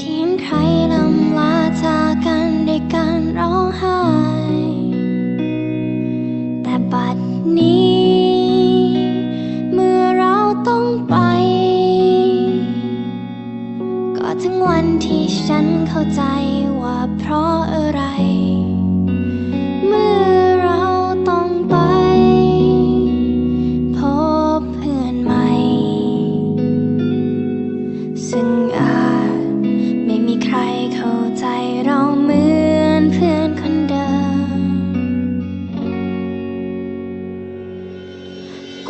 ที่เห็นใครลำลาจากกันด้การร้องไห้ แต่บัดนี้ เมื่อเราต้องไป ก็ถึงวันที่ฉันเข้าใจ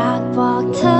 อยากบอกเธอ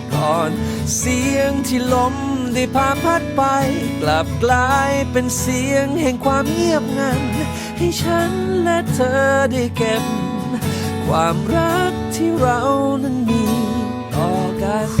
เสียงที่ลมได้พาพัดไป กลับกลายเป็นเสียงแห่งความเงียบงัน ให้ฉันและเธอได้เก็บ ความรักที่เรานั้นมีต่อกัน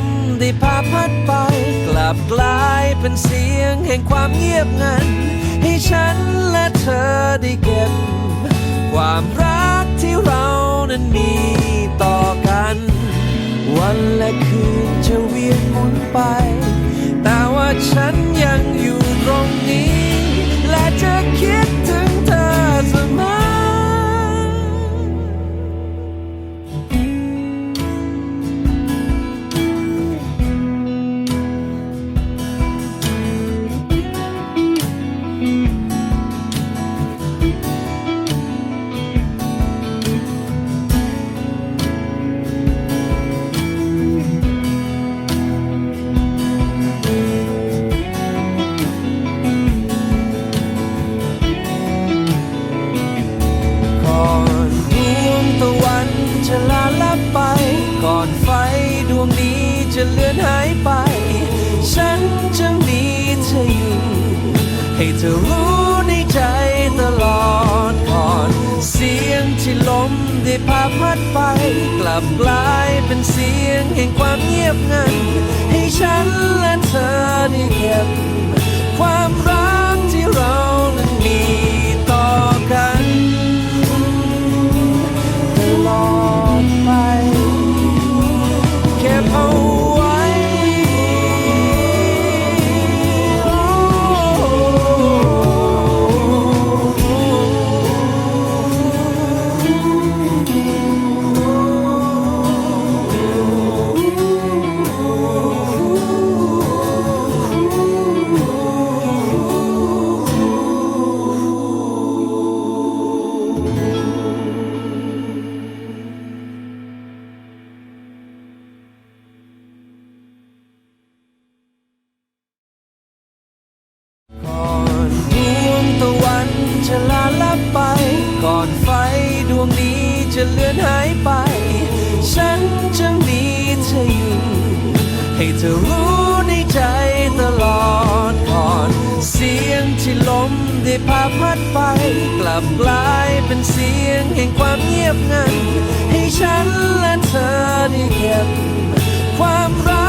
ม พาพัดไปกลับกลายเป็นเสียงแห่งความเงียบงัน ให้ฉันและเธอได้เก็บ ความรักที่เรานั้นมีต่อกัน วันและคืนจะเวียนหมุนไป แต่ว่าฉันยังอยู่ตรงนี้ และจะคิด จะเลือนหายไป ฉันจะมีเธออยู่ ให้เธอรู้ในใจตลอดก่อน เสียงที่ลมได้พาพัดไป กลับกลายเป็นเสียงแห่งความเงียบงัน ให้ฉันและเธอได้เก็บความ ให้เธอรู้ในใจตลอดก่อน เสียงที่ลมได้พาพัดไป กลับกลายเป็นเสียงแห่งความเงียบงัน ให้ฉันและเธอได้เก็บความรัก